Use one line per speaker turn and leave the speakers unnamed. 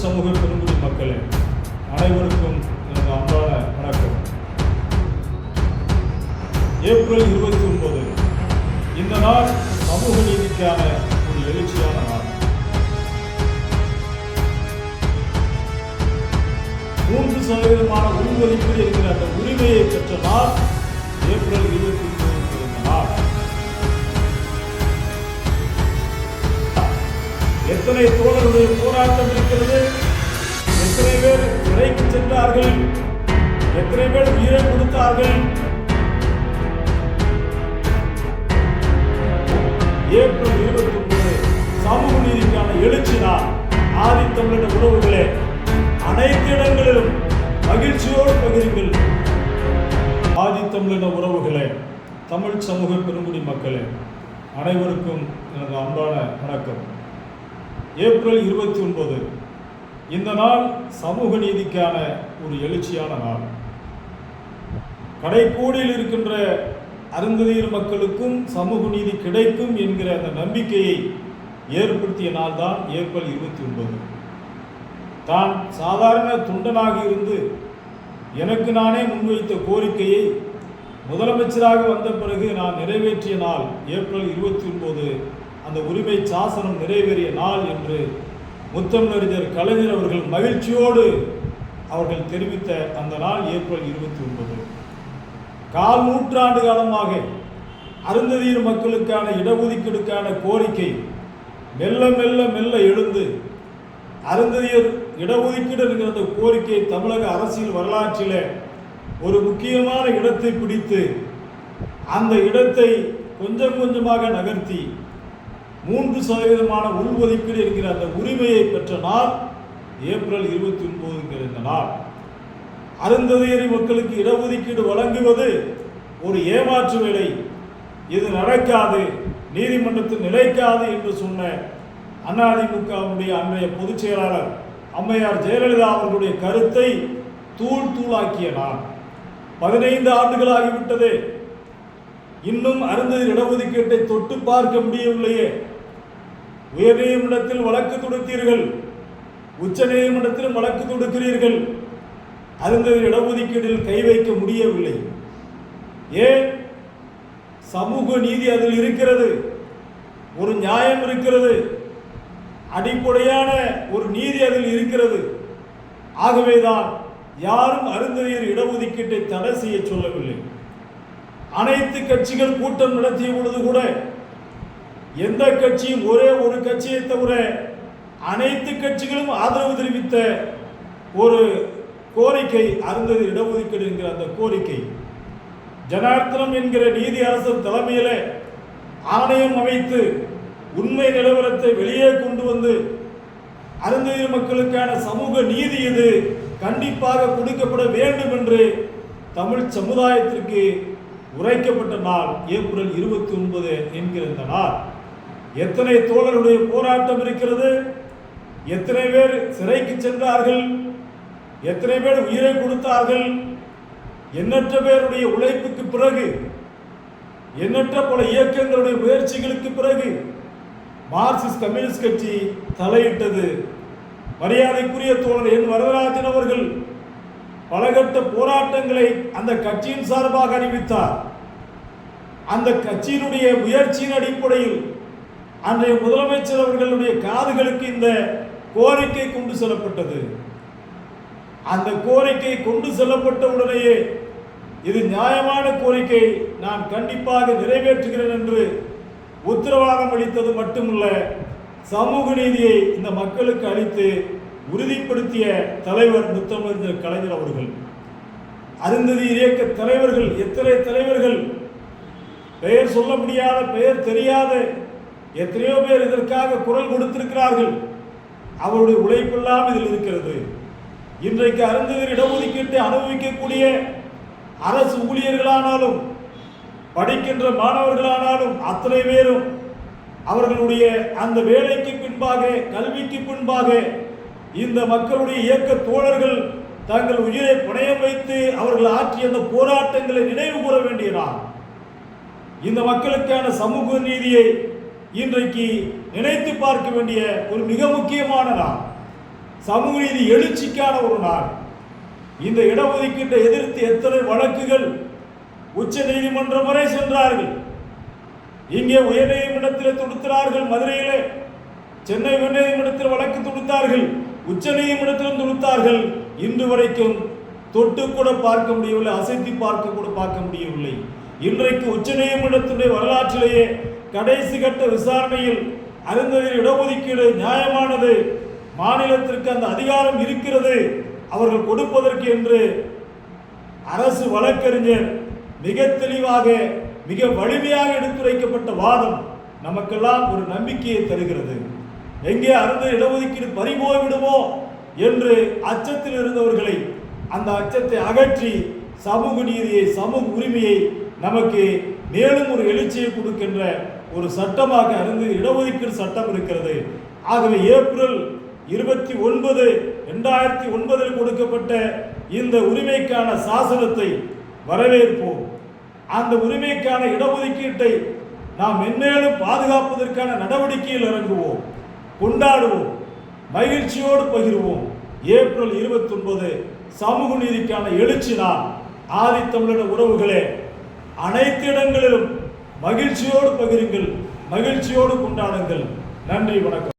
தமிழ் சமூக பெருங்குடி மக்களே அனைவருக்கும் எனது அன்பான வணக்கம். ஏப்ரல் இருபத்தி ஒன்பது இந்த நாள் சமூக நீதிக்கான ஒரு எழுச்சியான நாள். மூன்று சதவீதமான உள்ஒதுக்கீடு என்கிற அந்த உரிமையை பெற்ற நாள் ஏப்ரல் இருபத்தி எத்தனை தோழர்களுடைய போராட்டம் இருக்கிறது? எத்தனை பேர் சிறைக்கு சென்றார்கள்? எத்தனை பேர் உயிரை கொடுத்தார்கள்? ஏப்ரல் இருபத்தி ஒன்பது சமூக நீதிக்கான எழுச்சி தான் ஆதித்தமிழக உறவுகளே அனைத்து இடங்களிலும் மகிழ்ச்சியோடு பகிருங்கள். ஆதித்தமிழக உறவுகளே தமிழ் சமூக பெருங்குடி மக்களே அனைவருக்கும் எனது அன்பான வணக்கம். ஏப்ரல் இருபத்தி ஒன்பது. இந்த நாள் சமூக நீதிக்கான ஒரு எழுச்சியான நாள். கடைக்கோடியில் இருக்கின்ற அருந்ததியர் மக்களுக்கும் சமூக நீதி கிடைக்கும் என்கிற அந்த நம்பிக்கையை ஏற்படுத்திய நாள் தான் ஏப்ரல் இருபத்தி ஒன்பது. தான் சாதாரண துண்டனாக இருந்து எனக்கு நானே முன்வைத்த கோரிக்கையை முதலமைச்சராக வந்த பிறகு நான் நிறைவேற்றிய நாள் ஏப்ரல் இருபத்தி ஒன்பது அந்த உரிமை சாசனம் நிறைவேறிய நாள் என்று முத்தமிழறிஞர் கலைஞர் அவர்கள் மகிழ்ச்சியோடு அவர்கள் தெரிவித்த அந்த நாள் ஏப்ரல் இருபத்தி ஒன்பது. கால் நூற்றாண்டு காலமாக அருந்ததியர் மக்களுக்கான இடஒதுக்கீடுக்கான கோரிக்கை மெல்ல மெல்ல மெல்ல எழுந்து அருந்ததியர் இடஒதுக்கீடு என்கிற அந்த கோரிக்கை தமிழக அரசியல் வரலாற்றில் ஒரு முக்கியமான இடத்தை பிடித்து அந்த இடத்தை கொஞ்சம் கொஞ்சமாக நகர்த்தி மூன்று சதவீதமான உள்ஒதுக்கீடு என்கிற அந்த உரிமையை பெற்ற நாள் ஏப்ரல் இருபத்தி ஒன்பது என்கிற இந்த நாள். அருந்ததியரி மக்களுக்கு இடஒதுக்கீடு வழங்குவது ஒரு ஏமாற்று வேலை. இது நடக்காது நீதிமன்றத்தில் நிலைக்காது என்று சொன்ன அதிமுகவுடைய அன்றைய பொதுச் செயலாளர் அம்மையார் ஜெயலலிதா அவர்களுடைய கருத்தை தூள் தூளாக்கிய நான் பதினைந்து ஆண்டுகளாகிவிட்டதே. இன்னும் அருந்ததி இடஒதுக்கீட்டை தொட்டு பார்க்க முடியவில்லையே. உயர்நீதிமன்றத்தில் வழக்கு தொடுத்தீர்கள். உச்ச நீதிமன்றத்திலும் வழக்கு தொடுக்கிறீர்கள். அருந்ததி இடஒதுக்கீட்டில் கை வைக்க முடியவில்லை. ஏன்? சமூக நீதி அதில் இருக்கிறது. ஒரு நியாயம் இருக்கிறது. அடிப்படையான ஒரு நீதி அதில் இருக்கிறது. ஆகவேதான் யாரும் அருந்ததியர் இடஒதுக்கீட்டை தடை செய்ய சொல்லவில்லை. அனைத்து கட்சிகள் கூட்டம் நடத்திய பொழுது கூட எந்த கட்சியும் ஒரே ஒரு கட்சியை தவிர அனைத்து கட்சிகளும் ஆதரவு தெரிவித்த ஒரு கோரிக்கை அருந்தது இடஒதுக்கீடு என்கிற அந்த கோரிக்கை ஜனார்த்தனம் என்கிற நீதி அரசர் தலைமையில் ஆணையம் அமைத்து உண்மை நிலவரத்தை வெளியே கொண்டு வந்து அருந்ததி மக்களுக்கான சமூக நீதி இது கண்டிப்பாக கொடுக்கப்பட வேண்டும் என்று தமிழ் சமுதாயத்திற்கு உரைக்கப்பட்ட நாள் ஏப்ரல் இருபத்தி ஒன்பது என்கிற இந்த நாள். எத்தனை தோழர்களுடைய போராட்டம் இருக்கிறது? எத்தனை பேர் சிறைக்கு சென்றார்கள்? எத்தனை பேர் உயிரை கொடுத்தார்கள்? எண்ணற்ற பேருடைய உழைப்புக்கு பிறகு எண்ணற்ற பல இயக்கங்களுடைய முயற்சிகளுக்கு பிறகு மார்க்சிஸ்ட் கம்யூனிஸ்ட் கட்சி தலையிட்டது. மரியாதைக்குரிய தோழர் என் வரதராஜன் அவர்கள் பலகட்ட போராட்டங்களை அந்த கட்சியின் சார்பாக அறிவித்தார். அந்த கட்சியினுடைய முயற்சியின் அடிப்படையில் அன்றைய முதலமைச்சர் அவர்களுடைய காதுகளுக்கு இந்த கோரிக்கை கொண்டு செல்லப்பட்டது. அந்த கோரிக்கை கொண்டு செல்லப்பட்ட உடனேயே இது நியாயமான கோரிக்கை நான் கண்டிப்பாக நிறைவேற்றுகிறேன் என்று உத்தரவாதம் அளித்தது மட்டுமல்ல சமூக நீதியை இந்த மக்களுக்கு அளித்து உறுதிப்படுத்திய தலைவர் முத்தமிழ் கலைஞர் அவர்கள். அருந்ததி இயக்க தலைவர்கள் எத்தனை தலைவர்கள்? பெயர் சொல்ல முடியாத பெயர் தெரியாத எத்தனையோ பேர் இதற்காக குரல் கொடுத்திருக்கிறார்கள். அவருடைய உழைப்பெல்லாம் இதில் இருக்கிறது. இன்றைக்கு அருந்ததியர் இடஒதுக்கீட்டை அனுபவிக்கக்கூடிய அரசு ஊழியர்களானாலும் படிக்கின்ற மாணவர்களானாலும் அத்தனை பேரும் அவர்களுடைய அந்த வேலைக்கு பின்பாக கல்விக்கு பின்பாக இந்த மக்களுடைய இயக்க தோழர்கள் தங்கள் உயிரை பணயம் வைத்து அவர்கள் ஆற்றிய அந்த போராட்டங்களை நினைவு கூற வேண்டிய நாள் இந்த மக்களுக்கான சமூக நீதியை இன்றைக்கு நினைத்து பார்க்க வேண்டிய ஒரு மிக முக்கியமான நாள். சமூக நீதி எழுச்சிக்கான ஒரு நாள். இந்த இடஒதுக்கீட்டை எதிர்த்து எத்தனை வழக்குகள் உச்ச நீதிமன்றம் வரை சென்றார்கள். இங்கே உயர்நீதிமன்றத்தில் தொடுத்தார்கள் மதுரையிலே சென்னை உயர்நீதிமன்றத்தில் வழக்கு தொடுத்தார்கள். உச்ச நீதிமன்றத்திலும் தொடுத்தார்கள் இன்று வரைக்கும் தொட்டு கூட பார்க்க முடியவில்லை அசைத்து பார்க்க கூட பார்க்க முடியவில்லை. இன்றைக்கு உச்ச நீதிமன்றத்தினுடைய வரலாற்றிலேயே கடைசி கட்ட விசாரணையில் அருந்ததில் இடஒதுக்கீடு நியாயமானது மாநிலத்திற்கு அந்த அதிகாரம் இருக்கிறது அவர்கள் கொடுப்பதற்கு என்று அரசு வழக்கறிஞர் மிக தெளிவாக மிக வலிமையாக எடுத்துரைக்கப்பட்ட வாதம் நமக்கெல்லாம் ஒரு நம்பிக்கையை தருகிறது. எங்கே அருந்து இடஒதுக்கீடு பறிபோய் விடுமோ என்று அச்சத்தில் இருந்தவர்களை அந்த அச்சத்தை அகற்றி சமூக நீதியை சமூக உரிமையை நமக்கு மேலும் ஒரு எழுச்சியை கொடுக்கின்ற ஒரு சட்டமாக அருந்து இடஒதுக்கீடு சட்டம் இருக்கிறது. ஆகவே ஏப்ரல் இருபத்தி ஒன்பது ரெண்டாயிரத்தி ஒன்பதில் கொடுக்கப்பட்ட இந்த உரிமைக்கான சாசனத்தை வரவேற்போம். அந்த உரிமைக்கான இடஒதுக்கீட்டை நாம் மென்மேலும் பாதுகாப்பதற்கான நடவடிக்கையில் இறங்குவோம். கொண்டாடுவோம். மகிழ்ச்சியோடு பகிர்வோம். ஏப்ரல் இருபத்தொன்பது சமூக நீதிக்கான எழுச்சி நாள். ஆதித்தமிழக உறவுகளே அனைத்து இடங்களிலும் மகிழ்ச்சியோடு பகிருங்கள் மகிழ்ச்சியோடு கொண்டாடுங்கள். நன்றி வணக்கம்.